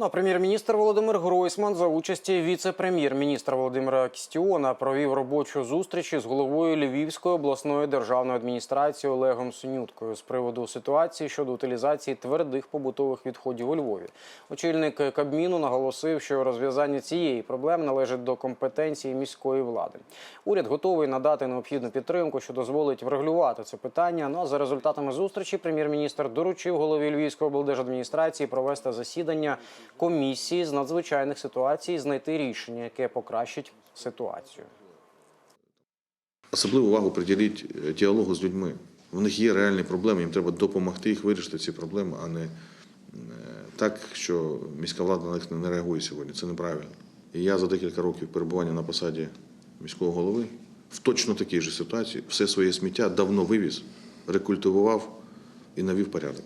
Ну, а прем'єр-міністр Володимир Гройсман за участі віце-прем'єр-міністра Володимира Кістіона провів робочу зустріч із головою Львівської обласної державної адміністрації Олегом Синюткою з приводу ситуації щодо утилізації твердих побутових відходів у Львові. Очільник Кабміну наголосив, що розв'язання цієї проблеми належить до компетенції міської влади. Уряд готовий надати необхідну підтримку, що дозволить врегулювати це питання. Ну а за результатами зустрічі прем'єр-міністр доручив голові Львівської облдержадміністрації провести засідання комісії з надзвичайних ситуацій, знайти рішення, яке покращить ситуацію. Особливу увагу приділіть е, діалогу з людьми. У них є реальні проблеми, їм треба допомогти їх вирішити ці проблеми, а не е, так, що міська влада на них не реагує сьогодні. Це неправильно. І я за декілька років перебування на посаді міського голови в точно такій же ситуації все своє сміття давно вивіз, рекультивував і навів порядок.